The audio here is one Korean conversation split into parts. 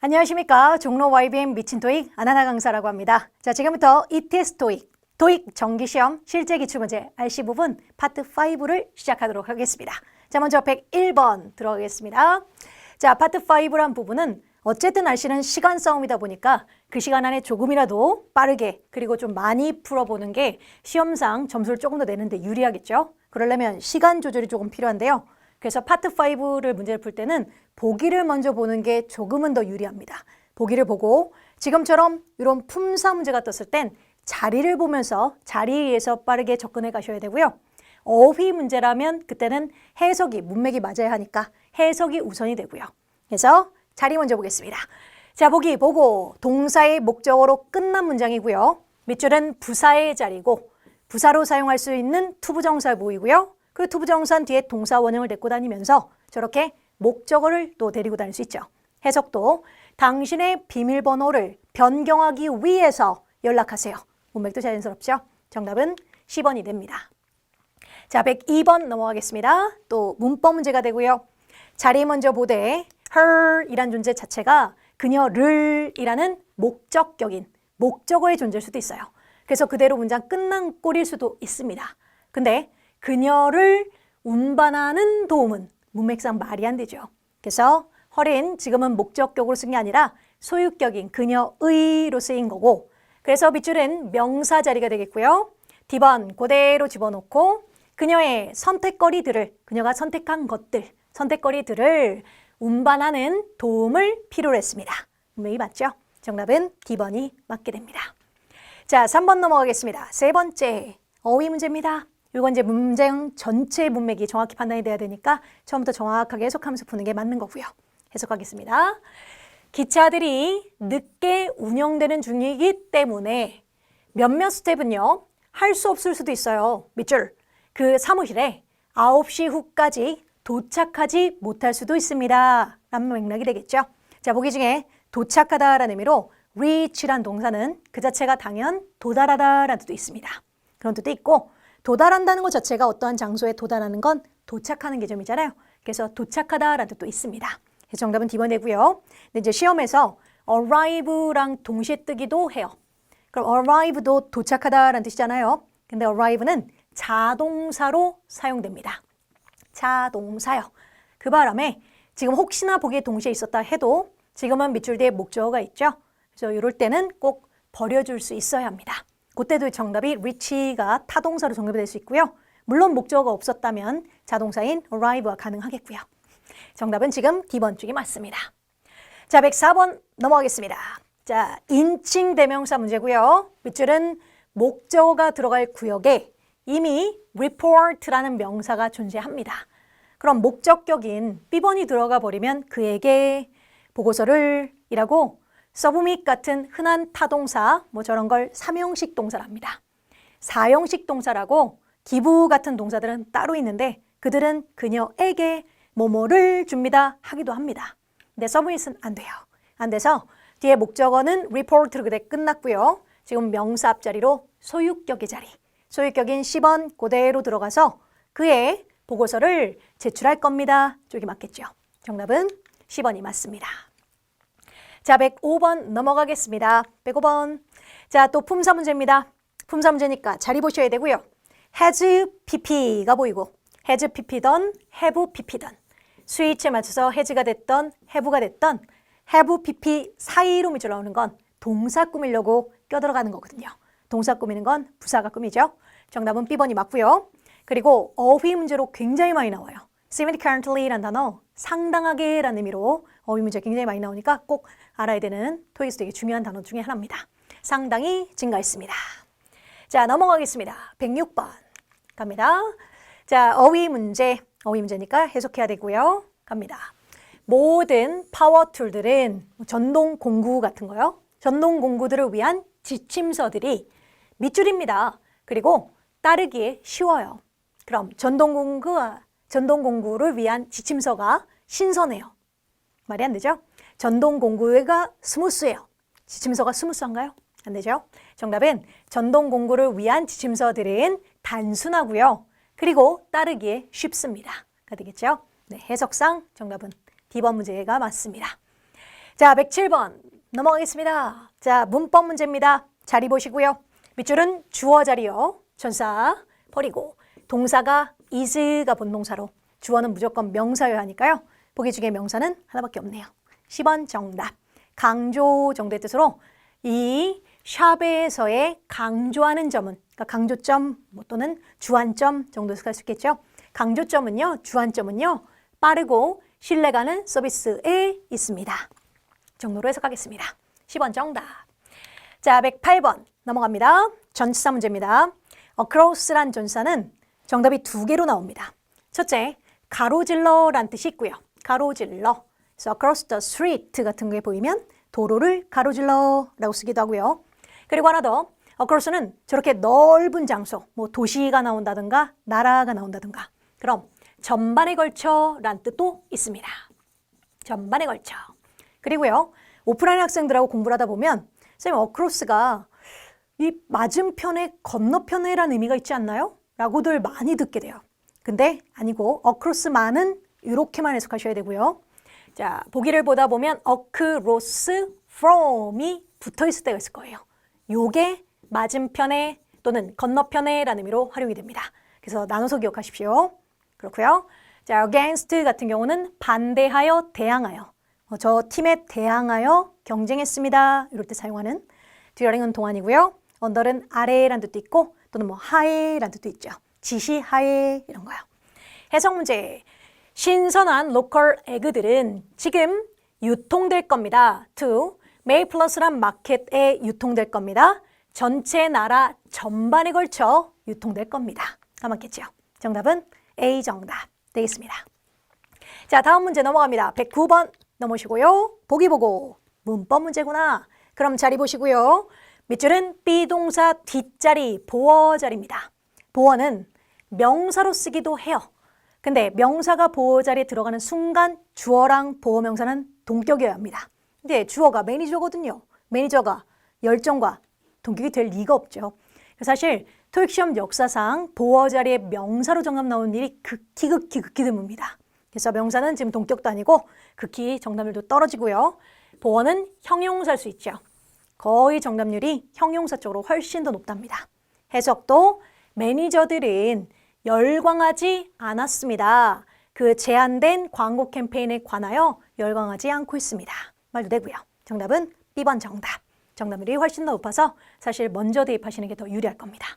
안녕하십니까. 종로 YBM 미친 토익 아나나 강사라고 합니다. 자, 지금부터 ETS 토익, 토익 정기시험 실제 기출문제 RC 부분 파트 5를 시작하도록 하겠습니다. 자, 먼저 101번 들어가겠습니다. 자, 파트 5란 부분은 어쨌든 RC는 시간 싸움이다 보니까 그 시간 안에 조금이라도 빠르게 그리고 좀 많이 풀어보는 게 시험상 점수를 조금 더 내는데 유리하겠죠. 그러려면 시간 조절이 조금 필요한데요. 그래서 파트 5를 문제를 풀 때는 보기를 먼저 보는 게 조금은 더 유리합니다. 보기를 보고 지금처럼 이런 품사 문제가 떴을 땐 자리를 보면서 자리에서 빠르게 접근해 가셔야 되고요. 어휘 문제라면 그때는 해석이 문맥이 맞아야 하니까 해석이 우선이 되고요. 그래서 자리 먼저 보겠습니다. 자, 보기 보고 동사의 목적어로 끝난 문장이고요. 밑줄은 부사의 자리고 부사로 사용할 수 있는 투부정사 보이고요. 그리고 투부정사는 뒤에 동사 원형을 데리고 다니면서 저렇게 목적어를 또 데리고 다닐 수 있죠. 해석도 당신의 비밀번호를 변경하기 위해서 연락하세요. 문맥도 자연스럽죠. 정답은 10번이 됩니다. 자, 102번 넘어가겠습니다. 또 문법 문제가 되고요. 자리 먼저 보되 her 이란 존재 자체가 그녀를 이라는 목적격인 목적어의 존재일 수도 있어요. 그래서 그대로 문장 끝난 꼴일 수도 있습니다. 근데 그녀를 운반하는 도움은 문맥상 말이 안 되죠. 그래서 헐인 지금은 목적격으로 쓴 게 아니라 소유격인 그녀의로 쓰인 거고 그래서 밑줄은 명사 자리가 되겠고요. D번 그대로 집어넣고 그녀의 선택거리들을 그녀가 선택한 것들 선택거리들을 운반하는 도움을 필요로 했습니다. 분명히 맞죠? 정답은 D번이 맞게 됩니다. 자, 3번 넘어가겠습니다. 세 번째 어휘 문제입니다. 이건 이제 문장 전체 문맥이 정확히 판단이 돼야 되니까 처음부터 정확하게 해석하면서 푸는 게 맞는 거고요. 해석하겠습니다. 기차들이 늦게 운영되는 중이기 때문에 몇몇 스텝은요, 할 수 없을 수도 있어요. 밑줄. 그 사무실에 9시 후까지 도착하지 못할 수도 있습니다. 라는 맥락이 되겠죠. 자, 보기 중에 도착하다라는 의미로 reach란 동사는 그 자체가 당연 도달하다라는 뜻도 있습니다. 그런 뜻도 있고 도달한다는 것 자체가 어떠한 장소에 도달하는 건 도착하는 개념이잖아요. 그래서 도착하다라는 뜻도 있습니다. 그래서 정답은 D번 되고요. 근데 이제 시험에서 arrive랑 동시에 뜨기도 해요. 그럼 arrive도 도착하다라는 뜻이잖아요. 근데 arrive는 자동사로 사용됩니다. 자동사요. 그 바람에 지금 혹시나 보기에 동시에 있었다 해도 지금은 밑줄 뒤에 목적어가 있죠. 그래서 이럴 때는 꼭 버려줄 수 있어야 합니다. 그때도 정답이 reach가 타동사로 정답이 될수 있고요. 물론 목적어가 없었다면 자동사인 arrive가 가능하겠고요. 정답은 지금 D번 쪽이 맞습니다. 자, 104번 넘어가겠습니다. 자, 인칭 대명사 문제고요. 밑줄은 목적어가 들어갈 구역에 이미 report라는 명사가 존재합니다. 그럼 목적격인 B번이 들어가 버리면 그에게 보고서를 이라고 서브밋 같은 흔한 타동사 뭐 저런 걸 삼형식 동사랍니다. 사형식 동사라고 기부 같은 동사들은 따로 있는데 그들은 그녀에게 뭐뭐를 줍니다 하기도 합니다. 근데 서브밋은 안 돼요. 안 돼서 뒤에 목적어는 report로 그대 끝났고요. 지금 명사 앞자리로 소유격의 자리. 소유격인 10번 그대로 들어가서 그의 보고서를 제출할 겁니다. 쪽이 맞겠죠. 정답은 10번이 맞습니다. 자, 105번 넘어가겠습니다. 105번. 자, 또 품사 문제입니다. 품사 문제니까 자리 보셔야 되고요. has pp가 보이고 has pp던 have pp던 스위치에 맞춰서 has가 됐던 have가 됐던 have pp 사이로 밑줄 나오는 건 동사 꾸미려고 껴들어가는 거거든요. 동사 꾸미는 건 부사가 꾸미죠. 정답은 B번이 맞고요. 그리고 어휘 문제로 굉장히 많이 나와요. significantly라는 단어 상당하게 라는 의미로 어휘 문제 굉장히 많이 나오니까 꼭 알아야 되는 토익스 되게 중요한 단어 중에 하나입니다. 상당히 증가했습니다. 자, 넘어가겠습니다. 106번 갑니다. 자, 어휘 문제, 어휘 문제니까 해석해야 되고요. 갑니다. 모든 파워 툴들은 전동 공구 같은 거요. 전동 공구들을 위한 지침서들이 밑줄입니다. 그리고 따르기에 쉬워요. 그럼 전동 공구와 전동 공구를 위한 지침서가 신선해요. 말이 안 되죠? 전동 공구가 스무스해요. 지침서가 스무스한가요? 안 되죠? 정답은 전동 공구를 위한 지침서들은 단순하고요. 그리고 따르기에 쉽습니다. 가 되겠죠? 네, 해석상 정답은 D번 문제가 맞습니다. 자, 107번 넘어가겠습니다. 자, 문법 문제입니다. 자리 보시고요. 밑줄은 주어 자리요. 전사 버리고 동사가 is가 본동사로 주어는 무조건 명사여야 하니까요. 보기 중에 명사는 하나밖에 없네요. 10번 정답. 강조 정도의 뜻으로 이 샵에서의 강조하는 점은 그러니까 강조점 뭐 또는 주안점 정도에서 갈수 있겠죠. 강조점은요, 주안점은요, 빠르고 신뢰가는 서비스에 있습니다. 정도로 해석하겠습니다. 10번 정답. 자, 108번 넘어갑니다. 전치사 문제입니다. across란 전사는 정답이 두 개로 나옵니다. 첫째, 가로질러란 뜻이 있고요. 가로질러. 그래서 across the street 같은 게 보이면 도로를 가로질러 라고 쓰기도 하고요. 그리고 하나 더, across는 저렇게 넓은 장소, 뭐 도시가 나온다든가 나라가 나온다든가 그럼 전반에 걸쳐 란 뜻도 있습니다. 전반에 걸쳐. 그리고요, 오프라인 학생들하고 공부를 하다 보면 선생님 어크로스가 이 맞은편에 건너편에라는 의미가 있지 않나요? 라고들 많이 듣게 돼요. 근데 아니고 어크로스만은 이렇게만 해석하셔야 되고요. 자, 보기를 보다 보면 어크로스 from이 붙어 있을 때가 있을 거예요. 요게 맞은편에 또는 건너편에 라는 의미로 활용이 됩니다. 그래서 나눠서 기억하십시오. 그렇고요. 자, against 같은 경우는 반대하여, 대항하여. 어, 저 팀에 대항하여 경쟁했습니다. 이럴 때 사용하는 듀어링은 동안이고요. 언더는 아래란 뜻도 있고 또는 뭐 하에란 뜻도 있죠. 지시하에 이런 거요. 해석 문제. 신선한 로컬 에그들은 지금 유통될 겁니다. to 메이플러스란 마켓에 유통될 겁니다. 전체 나라 전반에 걸쳐 유통될 겁니다. 까맣겠죠? 정답은 A 정답 되겠습니다. 자, 다음 문제 넘어갑니다. 109번 넘으시고요. 보기 보고 문법 문제구나. 그럼 자리 보시고요. 밑줄은 비동사 뒷자리 보어 자리입니다. 보어는 명사로 쓰기도 해요. 근데 명사가 보어 자리에 들어가는 순간 주어랑 보어 명사는 동격이어야 합니다. 근데 주어가 매니저거든요. 매니저가 열정과 동격이 될 리가 없죠. 사실 토익 시험 역사상 보어 자리에 명사로 정답 나오는 일이 극히 극히 극히 드뭅니다. 그래서 명사는 지금 동격도 아니고 극히 정답률도 떨어지고요. 보어는 형용사일 수 있죠. 거의 정답률이 형용사 쪽으로 훨씬 더 높답니다. 해석도 매니저들은 열광하지 않았습니다. 그 제한된 광고 캠페인에 관하여 열광하지 않고 있습니다. 말도 되고요. 정답은 B번 정답. 정답률이 훨씬 더 높아서 사실 먼저 대입하시는 게 더 유리할 겁니다.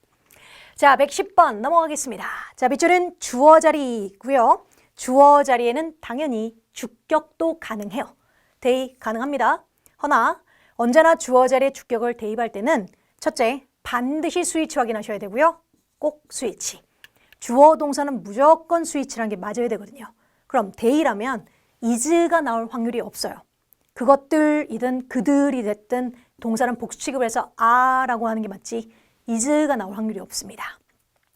자, 110번 넘어가겠습니다. 자, 밑줄은 주어 자리고요. 주어 자리에는 당연히 주격도 가능해요. 대입 가능합니다. 허나 언제나 주어 자리에 주격을 대입할 때는 첫째, 반드시 스위치 확인하셔야 되고요. 꼭 스위치. 주어 동사는 무조건 스위치라는 게 맞아야 되거든요. 그럼 데이라면 is가 나올 확률이 없어요. 그것들이든 그들이 됐든 동사는 복수 취급을 해서 아라고 하는 게 맞지 is가 나올 확률이 없습니다.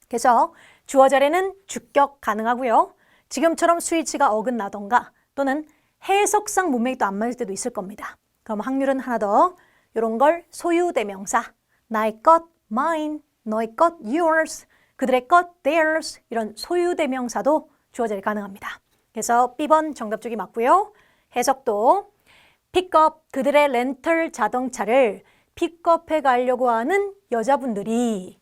그래서 주어 자리는 주격 가능하고요. 지금처럼 스위치가 어긋나던가 또는 해석상 문맥이 또 안 맞을 때도 있을 겁니다. 그럼 확률은 하나 더 이런 걸 소유대명사 나의 것 mine, 너의 것 yours, 그들의 것 theirs 이런 소유 대명사도 주어 자리 가능합니다. 그래서 B번 정답 쪽이 맞고요. 해석도 픽업 그들의 렌털 자동차를 픽업해 가려고 하는 여자분들이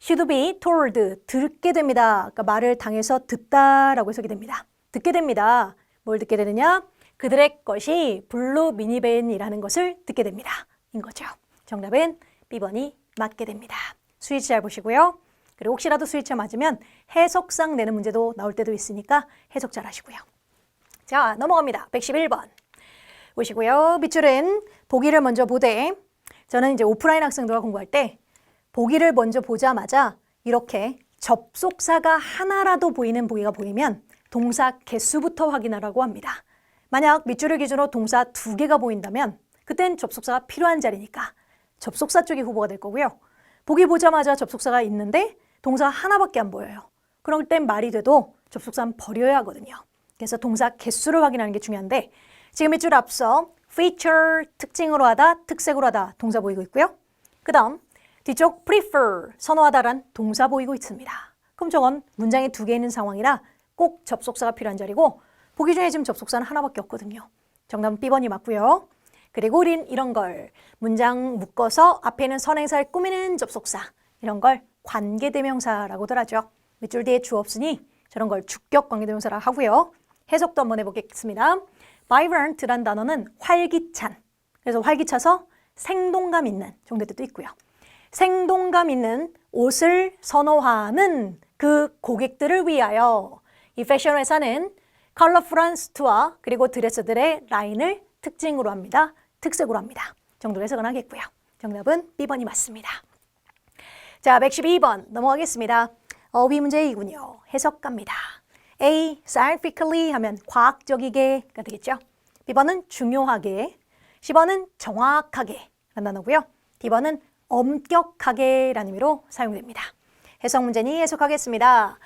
should be told 듣게 됩니다. 그러니까 말을 당해서 듣다라고 해석이 됩니다. 듣게 됩니다. 뭘 듣게 되느냐? 그들의 것이 블루 미니밴이라는 것을 듣게 됩니다. 인 거죠. 정답은 B번이 맞게 됩니다. 스위치 잘 보시고요. 그리고 혹시라도 스위치 맞으면 해석상 내는 문제도 나올 때도 있으니까 해석 잘 하시고요. 자, 넘어갑니다. 111번. 보시고요. 밑줄은 보기를 먼저 보되 저는 이제 오프라인 학생들과 공부할 때 보기를 먼저 보자마자 이렇게 접속사가 하나라도 보이는 보기가 보이면 동사 개수부터 확인하라고 합니다. 만약 밑줄을 기준으로 동사 두 개가 보인다면 그땐 접속사가 필요한 자리니까 접속사 쪽이 후보가 될 거고요. 보기 보자마자 접속사가 있는데 동사 하나밖에 안 보여요. 그럴 땐 말이 돼도 접속사는 버려야 하거든요. 그래서 동사 개수를 확인하는 게 중요한데 지금 밑줄 앞서 feature 특징으로 하다, 특색으로 하다 동사 보이고 있고요. 그 다음 뒤쪽 prefer 선호하다란 동사 보이고 있습니다. 그럼 저건 문장이 두개 있는 상황이라 꼭 접속사가 필요한 자리고 보기 중에 지금 접속사는 하나밖에 없거든요. 정답은 B번이 맞고요. 그리고 우린 이런 걸 문장 묶어서 앞에 있는 선행사를 꾸미는 접속사 이런 걸 관계대명사라고들 하죠. 밑줄 뒤에 주 없으니 저런 걸 주격 관계대명사라 하고요. 해석도 한번 해보겠습니다. vibrant란 단어는 활기찬. 그래서 활기차서 생동감 있는 정도의 뜻도 있고요. 생동감 있는 옷을 선호하는 그 고객들을 위하여 이 패션 회사는 컬러풀한 수트와 그리고 드레스들의 라인을 특징으로 합니다. 특색으로 합니다. 정도로 해석은 하겠고요. 정답은 B번이 맞습니다. 자, 112번 넘어가겠습니다. 어휘 문제이군요. 해석 갑니다. A. scientifically 하면 과학적이게가 되겠죠. B번은 중요하게, C번은 정확하게 라는 단어고요. D번은 엄격하게 라는 의미로 사용됩니다. 해석 문제니 해석하겠습니다.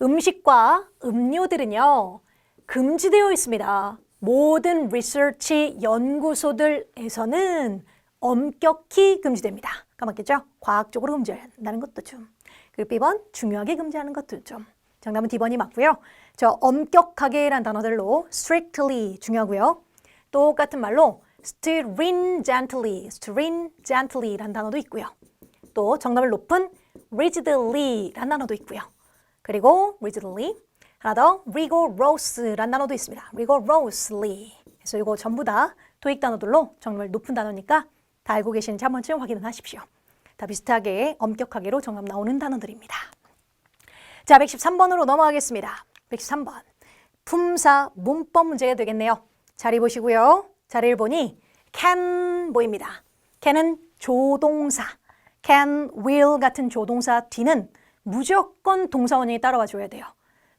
음식과 음료들은요, 금지되어 있습니다. 모든 리서치 연구소들에서는 엄격히 금지됩니다. 까먹겠죠? 과학적으로 금지한다는 것도 좀. 그리고 B번 중요하게 금지하는 것도 좀. 정답은 D번이 맞고요. 저 엄격하게라는 단어들로 strictly 중요하고요. 똑같은 말로 stringently, stringently라는 단어도 있고요. 또 정답을 높은 rigidly라는 단어도 있고요. 그리고 rigidly 하나 더 rigorous라는 단어도 있습니다. rigorously. 그래서 이거 전부 다 토익 단어들로 정말 높은 단어니까 다 알고 계시는지 한 번쯤 확인을 하십시오. 다 비슷하게 엄격하게로 정답 나오는 단어들입니다. 자, 113번으로 넘어가겠습니다. 113번. 품사 문법 문제가 되겠네요. 자리 보시고요. 자리를 보니 can 보입니다. can은 조동사. can, will 같은 조동사 뒤는 무조건 동사 원형이 따라와 줘야 돼요.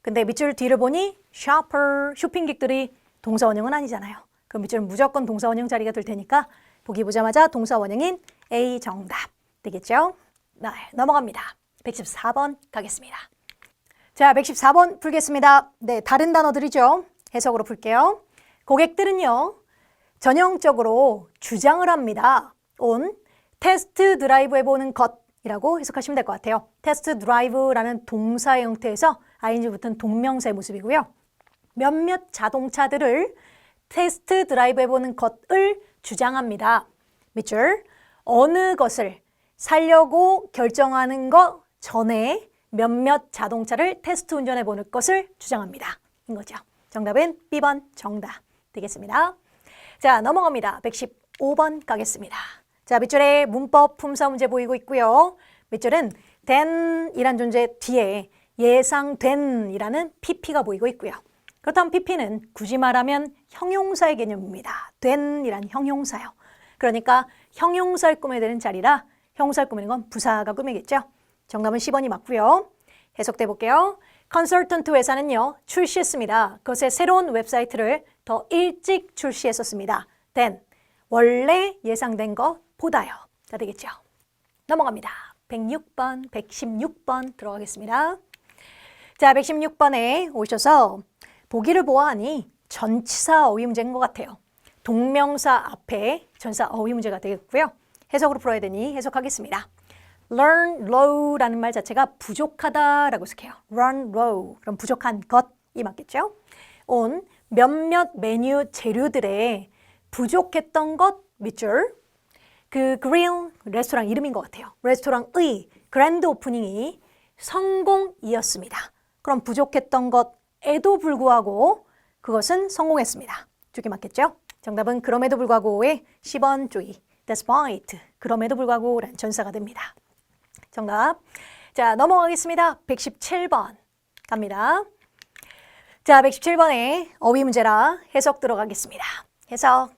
근데 밑줄 뒤를 보니 shopper, 쇼핑객들이 동사 원형은 아니잖아요. 그럼 밑줄 무조건 동사 원형 자리가 될 테니까 보기 보자마자 동사 원형인 A 정답 되겠죠? 네, 넘어갑니다. 114번 가겠습니다. 자, 114번 풀겠습니다. 네, 다른 단어들이죠. 해석으로 풀게요. 고객들은요, 전형적으로 주장을 합니다. on 테스트 드라이브 해보는 것이라고 해석하시면 될 것 같아요. 테스트 드라이브라는 동사의 형태에서 ing 붙은 동명사의 모습이고요. 몇몇 자동차들을 테스트 드라이브 해보는 것을 주장합니다. 밑줄 어느 것을 살려고 결정하는 것 전에 몇몇 자동차를 테스트 운전해 보는 것을 주장합니다. 인 거죠. 정답은 B번 정답 되겠습니다. 자, 넘어갑니다. 115번 가겠습니다. 자, 밑줄에 문법 품사 문제 보이고 있고요. 밑줄은 then이란 존재 뒤에 예상된이라는 pp가 보이고 있고요. 그렇다면 pp는 굳이 말하면 형용사의 개념입니다. 된이란 형용사요. 그러니까 형용사를 꾸며야 되는 자리라 형용사를 꾸미는 건 부사가 꾸미겠죠. 정답은 10번이 맞고요. 해석돼 볼게요. 컨설턴트 회사는요, 출시했습니다. 그것의 새로운 웹사이트를 더 일찍 출시했었습니다. then, 원래 예상된 것보다요. 자, 되겠죠. 넘어갑니다. 106번, 116번 들어가겠습니다. 자, 116번에 오셔서 보기를 보아하니 전치사 어휘 문제인 것 같아요. 동명사 앞에 전사 어휘 문제가 되겠고요. 해석으로 풀어야 되니 해석하겠습니다. learn low라는 말 자체가 부족하다라고 해석해요. run low. 그럼 부족한 것이 맞겠죠? on 몇몇 메뉴 재료들의 부족했던 것 밑줄 그 그릴 레스토랑 이름인 것 같아요. 레스토랑의 그랜드 오프닝이 성공이었습니다. 그럼 부족했던 것 에도 불구하고 그것은 성공했습니다. 쪽이 맞겠죠? 정답은 그럼에도 불구하고의 10번 쪽이 despite 그럼에도 불구하고라는 전사가 됩니다. 정답. 자, 넘어가겠습니다. 117번 갑니다. 자, 117번에 어휘 문제라 해석 들어가겠습니다. 해석.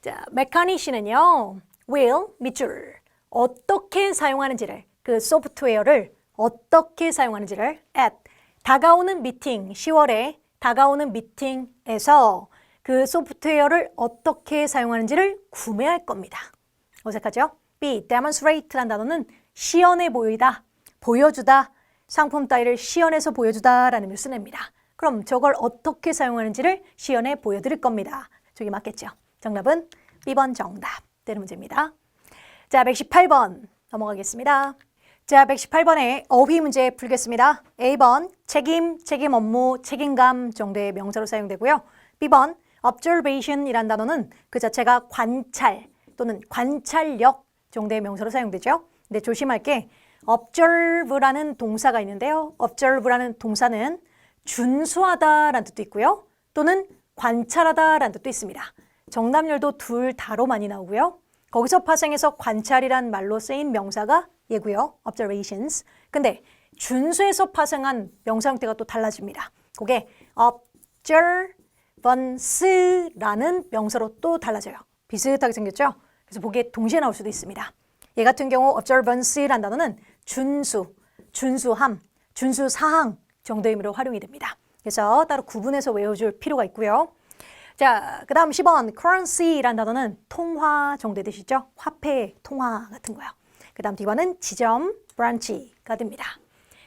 자, 메카니시는요. will 밑줄 어떻게 사용하는지를 그 소프트웨어를 어떻게 사용하는지를 at 다가오는 미팅 10월에 다가오는 미팅에서 그 소프트웨어를 어떻게 사용하는지를 구매할 겁니다. 어색하죠? B. demonstrate란 단어는 시연해 보이다, 보여주다, 상품 따위를 시연해서 보여주다라는 의미를 쓰냅니다. 그럼 저걸 어떻게 사용하는지를 시연해 보여드릴 겁니다. 저기 맞겠죠? 정답은 B번 정답 되는 문제입니다. 자, 118번 넘어가겠습니다. 자, 118번에 어휘 문제 풀겠습니다. A번 책임, 책임 업무, 책임감 정도의 명사로 사용되고요. B번 observation이란 단어는 그 자체가 관찰 또는 관찰력 정도의 명사로 사용되죠. 근데 조심할 게 observe라는 동사가 있는데요. observe라는 동사는 준수하다라는 뜻도 있고요. 또는 관찰하다라는 뜻도 있습니다. 정답률도 둘 다로 많이 나오고요. 거기서 파생해서 관찰이란 말로 쓰인 명사가 얘고요. observations. 근데 준수에서 파생한 명사 형태가 또 달라집니다. 그게 observance라는 명사로 또 달라져요. 비슷하게 생겼죠? 그래서 보기에 동시에 나올 수도 있습니다. 얘 같은 경우 observance라는 단어는 준수, 준수함, 준수사항 정도의 의미로 활용이 됩니다. 그래서 따로 구분해서 외워줄 필요가 있고요. 자, 그 다음 10번 currency라는 단어는 통화 정도의 뜻이죠. 화폐, 통화 같은 거요. 그 다음 D번은 지점, branch가 됩니다.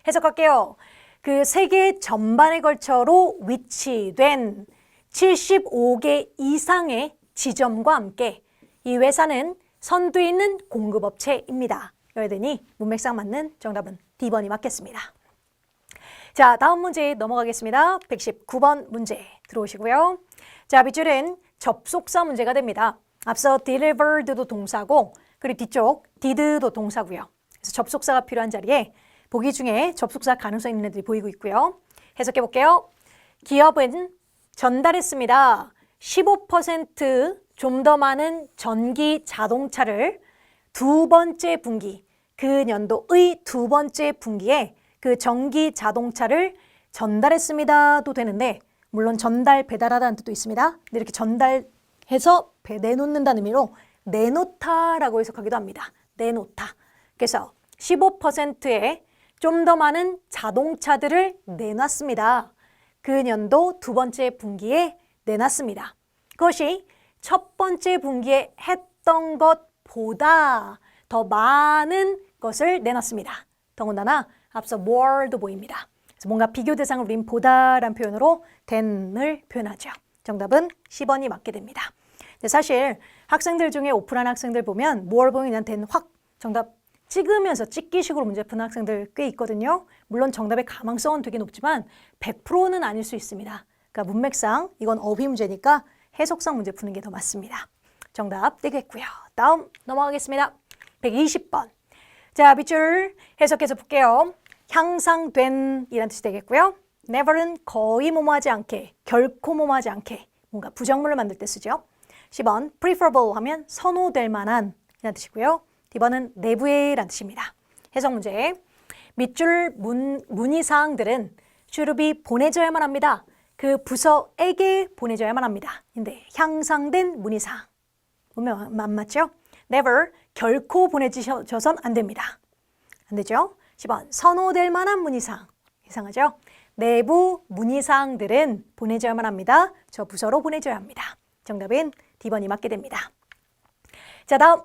해석할게요. 그 세계 전반에 걸쳐로 위치된 75개 이상의 지점과 함께 이 회사는 선두에 있는 공급업체입니다. 여러분이 문맥상 맞는 정답은 D번이 맞겠습니다. 자, 다음 문제 넘어가겠습니다. 119번 문제 들어오시고요. 자, 밑줄은 접속사 문제가 됩니다. 앞서 delivered도 동사고 그리고 뒤쪽 did도 동사고요. 그래서 접속사가 필요한 자리에 보기 중에 접속사 가능성 있는 애들이 보이고 있고요. 해석해 볼게요. 기업은 전달했습니다. 15%좀 더 많은 전기 자동차를 두 번째 분기, 그 년도의 두 번째 분기에 그 전기 자동차를 전달했습니다도 되는데 물론 전달 배달하다는 뜻도 있습니다. 이렇게 전달해서 배, 내놓는다는 의미로 내놓다라고 해석하기도 합니다. 내놓다. 그래서 15%의 좀 더 많은 자동차들을 내놨습니다. 그 년도 두 번째 분기에 내놨습니다. 그것이 첫 번째 분기에 했던 것보다 더 많은 것을 내놨습니다. 더군다나 앞서 more도 보입니다. 그래서 뭔가 비교 대상을 우린 보다란 표현으로 than을 표현하죠. 정답은 10번이 맞게 됩니다. 근데 사실 학생들 중에 오픈한 학생들 보면 than 확 정답 찍으면서 찍기식으로 문제 푸는 학생들 꽤 있거든요. 물론 정답의 가망성은 되게 높지만 100%는 아닐 수 있습니다. 그러니까 문맥상 이건 어휘 문제니까 해석상 문제 푸는 게 더 맞습니다. 정답 되겠고요. 다음 넘어가겠습니다. 120번. 자, 밑줄 해석해서 볼게요. 향상된 이란 뜻이 되겠고요. never는 거의 뭐뭐하지 않게, 결코 뭐뭐하지 않게 뭔가 부정문을 만들 때 쓰죠. 10번 preferable 하면 선호될 만한 이란 뜻이고요. D번은 내부의 란 뜻입니다. 해석 문제. 밑줄 문, 문의사항들은 주르비 보내줘야만 합니다. 그 부서에게 보내줘야만 합니다. 근데 향상된 문의사항. 보면 안 맞죠? never 결코 보내주셔선 안 됩니다. 안 되죠? 10번 선호될 만한 문의사항. 이상하죠? 내부 문의사항들은 보내줘야만 합니다. 저 부서로 보내줘야 합니다. 정답은 D번이 맞게 됩니다. 자 다음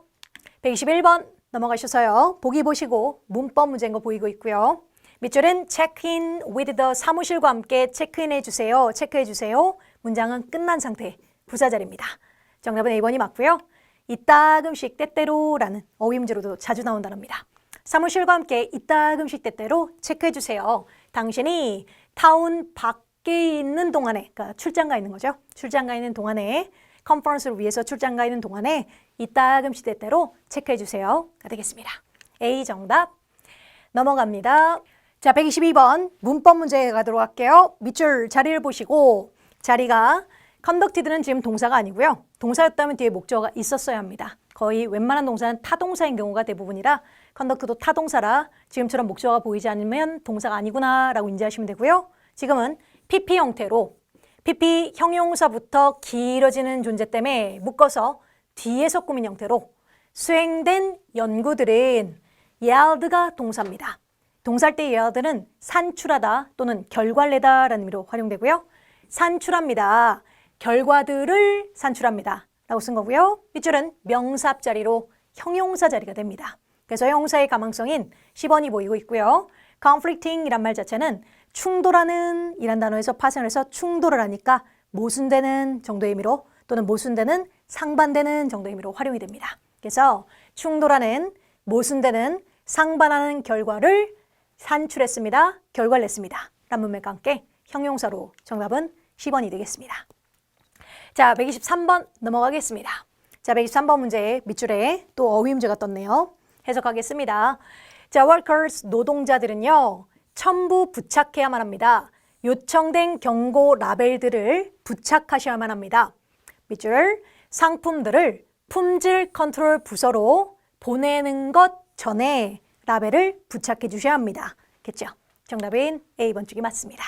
121번 넘어가셔서요. 보기 보시고 문법 문제인 거 보이고 있고요. 밑줄은 check-in with the 사무실과 함께 체크인 해 주세요. 체크해 주세요. 문장은 끝난 상태 부사절입니다. 정답은 A번이 맞고요. 이따금씩 때때로라는 어휘 문제로도 자주 나온 단어입니다. 사무실과 함께 이따금씩 때때로 체크해 주세요. 당신이 타운 밖에 있는 동안에, 그러니까 출장 가 있는 거죠. 출장 가 있는 동안에 컨퍼런스를 위해서 출장 가 있는 동안에 이따금씩 때때로 체크해 주세요가 되겠습니다. A 정답 넘어갑니다. 자, 122번 문법 문제 가도록 할게요. 밑줄 자리를 보시고 자리가 conducted는 지금 동사가 아니고요. 동사였다면 뒤에 목적어가 있었어야 합니다. 거의 웬만한 동사는 타동사인 경우가 대부분이라 conduct도 타동사라 지금처럼 목적어가 보이지 않으면 동사가 아니구나 라고 인지하시면 되고요. 지금은 PP 형태로 PP 형용사부터 길어지는 존재 때문에 묶어서 뒤에서 꾸민 형태로 수행된 연구들은 yield가 동사입니다. 동사할 때 yield는 산출하다 또는 결과를 내다 라는 의미로 활용되고요. 산출합니다. 결과들을 산출합니다. 라고 쓴 거고요. 밑줄은 명사 앞자리로 형용사 자리가 됩니다. 그래서 형사의 가망성인 10번이 보이고 있고요. conflicting 이란 말 자체는 충돌하는 이란 단어에서 파생을 해서 충돌을 하니까 모순되는 정도의 의미로 또는 모순되는 상반되는 정도의 의미로 활용이 됩니다. 그래서 충돌하는 모순되는 상반하는 결과를 산출했습니다. 결과를 냈습니다. 라는 문맥과 함께 형용사로 정답은 10번이 되겠습니다. 자, 123번 넘어가겠습니다. 자, 123번 문제 밑줄에 또 어휘 문제가 떴네요. 해석하겠습니다. 자, workers 노동자들은요. 첨부 부착해야만 합니다. 요청된 경고 라벨들을 부착하셔야만 합니다. 밑줄 상품들을 품질 컨트롤 부서로 보내는 것 전에 라벨을 부착해 주셔야 합니다. 겠죠? 정답은 A번 쪽이 맞습니다.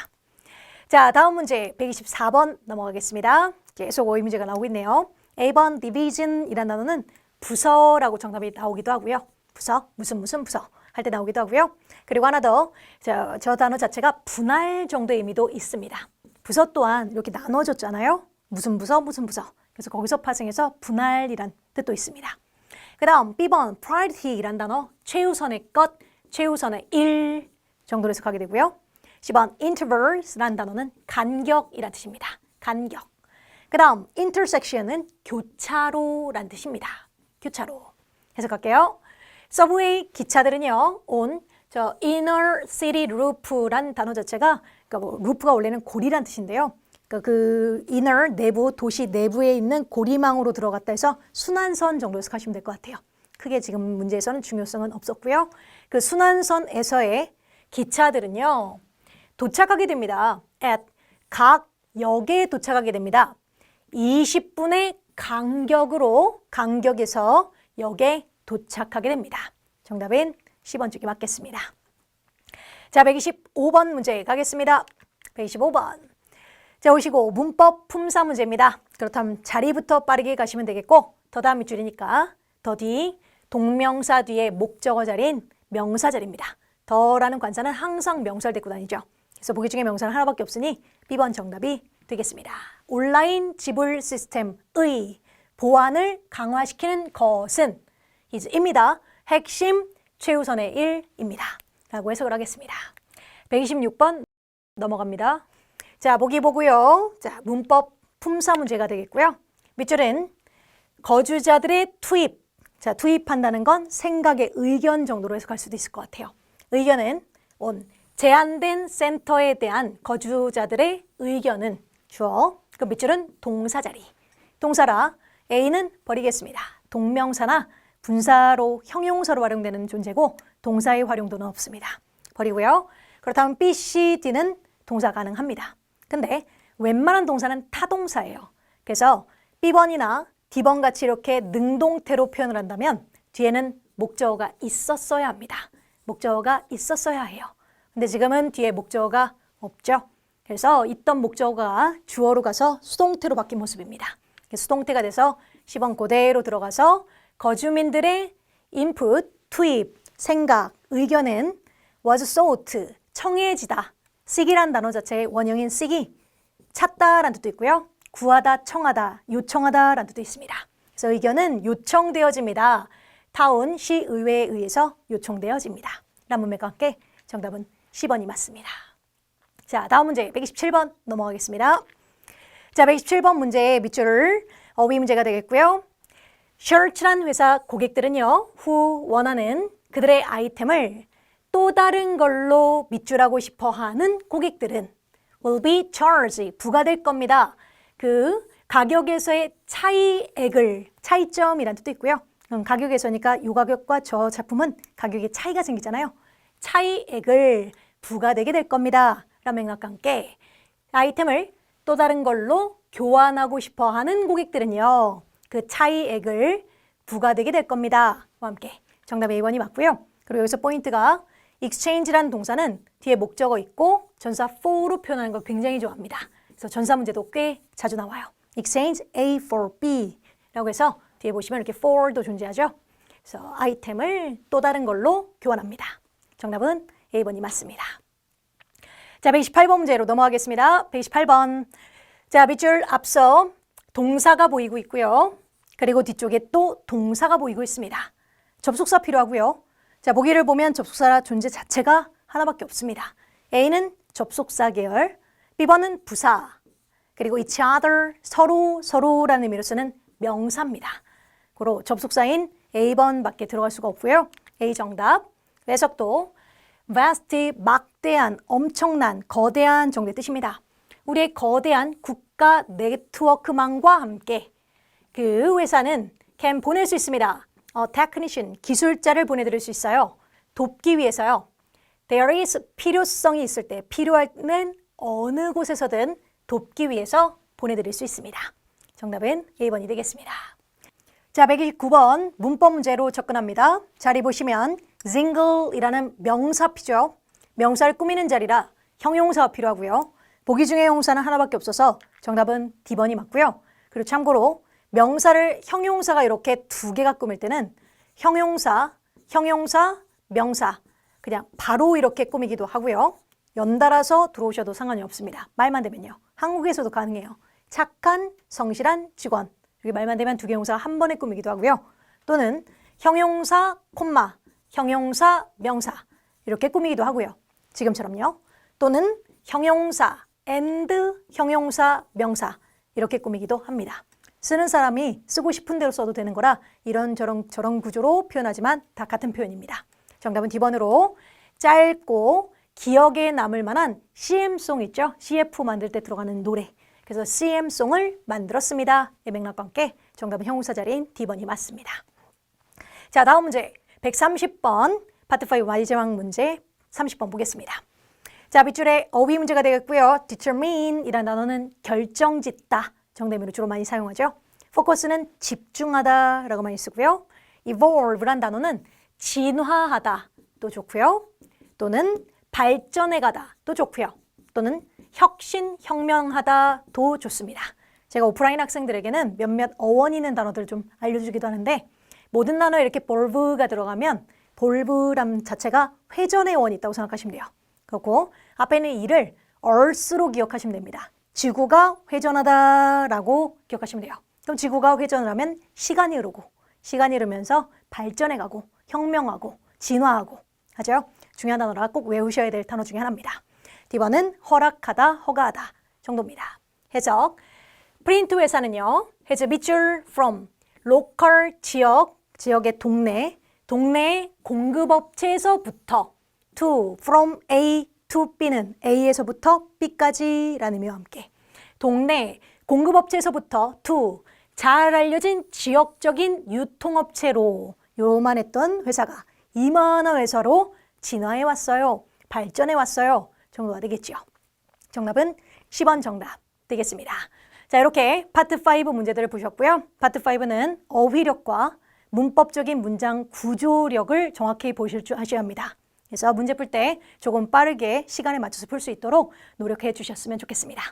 자, 다음 문제 124번 넘어가겠습니다. 계속 오이 문제가 나오고 있네요. A번 division이라는 단어는 부서라고 정답이 나오기도 하고요. 부서, 무슨 무슨 부서 할 때 나오기도 하고요. 그리고 하나 더, 저, 저 단어 자체가 분할 정도의 의미도 있습니다. 부서 또한 이렇게 나눠졌잖아요. 무슨 부서, 무슨 부서. 그래서 거기서 파생해서 분할이란 뜻도 있습니다. 그 다음 B번 priority이란 단어 최우선의 것, 최우선의 일 정도로 해석하게 되고요. 10번 intervals라는 단어는 간격이란 뜻입니다. 간격. 그 다음 intersection은 교차로란 뜻입니다. 교차로. 해석할게요. 서브웨이 기차들은요, on 저 inner city loop란 단어 자체가 그러니까 뭐 루프가 원래는 고리란 뜻인데요. 그러니까 그 inner 내부 도시 내부에 있는 고리망으로 들어갔다 해서 순환선 정도 해석하시면 될 것 같아요. 크게 지금 문제에서는 중요성은 없었고요. 그 순환선에서의 기차들은요. 도착하게 됩니다. at 각 역에 도착하게 됩니다. 20분의 간격으로 간격에서 역에 도착하게 됩니다. 정답은 10번 쪽이 맞겠습니다. 자, 125번 문제 가겠습니다. 125번. 자, 오시고 문법 품사 문제입니다. 그렇다면 자리부터 빠르게 가시면 되겠고 더 다음 밑줄이니까 더 뒤 동명사 뒤에 목적어 자리인 명사 자리입니다. 더라는 관사는 항상 명사를 데리고 다니죠. 그래서 보기 중에 명사는 하나밖에 없으니 B번 정답이 되겠습니다. 온라인 지불 시스템의 보안을 강화시키는 것은 is입니다. 핵심 최우선의 일입니다. 라고 해석을 하겠습니다. 126번 넘어갑니다. 자, 보기 보고요. 자, 문법 품사 문제가 되겠고요. 밑줄은 거주자들의 투입. 자, 투입한다는 건 생각의 의견 정도로 해석할 수도 있을 것 같아요. 의견은 온 제한된 센터에 대한 거주자들의 의견은 주어. 그 밑줄은 동사 자리. 동사라 A는 버리겠습니다. 동명사나 분사로 형용사로 활용되는 존재고 동사의 활용도는 없습니다. 버리고요. 그렇다면 B, C, D는 동사 가능합니다. 근데 웬만한 동사는 타동사예요. 그래서 B번이나 D번 같이 이렇게 능동태로 표현을 한다면 뒤에는 목적어가 있었어야 합니다. 목적어가 있었어야 해요. 근데 지금은 뒤에 목적어가 없죠. 그래서 있던 목적어가 주어로 가서 수동태로 바뀐 모습입니다. 수동태가 돼서 10번 그대로 들어가서 거주민들의 input, 투입, 생각, 의견은 was sought, 청해지다. seek이란 단어 자체의 원형인 seek이 찾다라는 뜻도 있고요. 구하다, 청하다, 요청하다라는 뜻도 있습니다. 그래서 의견은 요청되어집니다. 타운 시의회에 의해서 요청되어집니다. 라는 문맥과 함께 정답은 10번이 맞습니다. 자, 다음 문제 127번 넘어가겠습니다. 자, 127번 문제의 밑줄을 어휘 문제가 되겠고요. 셔츠란 회사 고객들은요, 후 원하는 그들의 아이템을 또 다른 걸로 밑줄하고 싶어 하는 고객들은 will be charged, 부과될 겁니다. 그 가격에서의 차이액을, 차이점이라는 뜻도 있고요. 음, 가격에서니까 요 가격과 저 작품은 가격에 차이가 생기잖아요. 차이액을 부과되게 될 겁니다. 라는 맥락과 함께 아이템을 또 다른 걸로 교환하고 싶어 하는 고객들은요. 그 차이액을 부과되게 될 겁니다. 와 함께 정답 A번이 맞고요. 그리고 여기서 포인트가 exchange라는 동사는 뒤에 목적어 있고 전사 for로 표현하는 걸 굉장히 좋아합니다. 그래서 전사 문제도 꽤 자주 나와요. exchange A for B 라고 해서 뒤에 보시면 이렇게 for도 존재하죠. 그래서 아이템을 또 다른 걸로 교환합니다. 정답은 A번이 맞습니다. 자, 128번 문제로 넘어가겠습니다. 128번. 자, 밑줄 앞서 동사가 보이고 있고요. 그리고 뒤쪽에 또 동사가 보이고 있습니다. 접속사 필요하고요. 자, 보기를 보면 접속사 존재 자체가 하나밖에 없습니다. A는 접속사 계열, B번은 부사, 그리고 each other, 서로, 서로라는 의미로 쓰는 명사입니다. 고로 접속사인 A번밖에 들어갈 수가 없고요. A 정답. 해석도 vast, 막대한, 엄청난, 거대한 정도의 뜻입니다. 우리의 거대한 국가 네트워크망과 함께 그 회사는 can 보낼 수 있습니다. 어, technician, 기술자를 보내드릴 수 있어요. 돕기 위해서요. There is 필요성이 있을 때, 필요할는 어느 곳에서든 돕기 위해서 보내드릴 수 있습니다. 정답은 1번이 되겠습니다. 자, 129번 문법 문제로 접근합니다. 자리 보시면 zingle이라는 명사피죠. 명사를 꾸미는 자리라 형용사가 필요하고요. 보기 중에 형용사는 하나밖에 없어서 정답은 D번이 맞고요. 그리고 참고로 명사를 형용사가 이렇게 두 개가 꾸밀 때는 형용사, 형용사, 명사 그냥 바로 이렇게 꾸미기도 하고요. 연달아서 들어오셔도 상관이 없습니다. 말만 되면요. 한국에서도 가능해요. 착한, 성실한 직원. 여기 말만 되면 두개 형사가 한 번에 꾸미기도 하고요. 또는 형용사, 콤마, 형용사, 명사 이렇게 꾸미기도 하고요. 지금처럼요. 또는 형용사, and 형용사, 명사 이렇게 꾸미기도 합니다. 쓰는 사람이 쓰고 싶은 대로 써도 되는 거라 이런 저런 저런 구조로 표현하지만 다 같은 표현입니다. 정답은 D번으로 짧고 기억에 남을 만한 CM송 있죠? CF 만들 때 들어가는 노래. 그래서 CM송을 만들었습니다. 이 맥락과 함께 정답은 형용사 자리인 D번이 맞습니다. 자, 다음 문제 130번 파트 5 마지막 문제 30번 보겠습니다. 자, 밑줄에 어휘 문제가 되겠고요. determine 이라는 단어는 결정짓다. 정대미로 주로 많이 사용하죠. focus는 집중하다 라고 많이 쓰고요. evolve란 단어는 진화하다 또 좋고요. 또는 발전해 가다 또 좋고요. 또는 혁신, 혁명하다 도 좋습니다. 제가 오프라인 학생들에게는 몇몇 어원 있는 단어들 좀 알려주기도 하는데 모든 단어에 이렇게 볼브가 들어가면 볼브람 자체가 회전의 원이 있다고 생각하시면 돼요. 그렇고 앞에 있는 이를 얼스로 기억하시면 됩니다. 지구가 회전하다라고 기억하시면 돼요. 그럼 지구가 회전을 하면 시간이 흐르고 시간이 흐르면서 발전해가고 혁명하고 진화하고 하죠. 중요한 단어라 꼭 외우셔야 될 단어 중에 하나입니다. D번은 허락하다, 허가하다 정도입니다. 해석 프린트 회사는요. has 밑줄 from local 지역, 지역의 동네, 동네 공급업체에서부터 to from A to B는 A에서부터 B까지라는 의미와 함께 동네 공급업체에서부터 to 잘 알려진 지역적인 유통업체로 요만했던 회사가 이만한 회사로 진화해 왔어요. 발전해 왔어요. 정도가 되겠죠. 정답은 10번 정답 되겠습니다. 자, 이렇게 파트 5 문제들을 보셨고요. 파트 5는 어휘력과 문법적인 문장 구조력을 정확히 보실 줄 아셔야 합니다. 그래서 문제 풀 때 조금 빠르게 시간에 맞춰서 풀 수 있도록 노력해 주셨으면 좋겠습니다.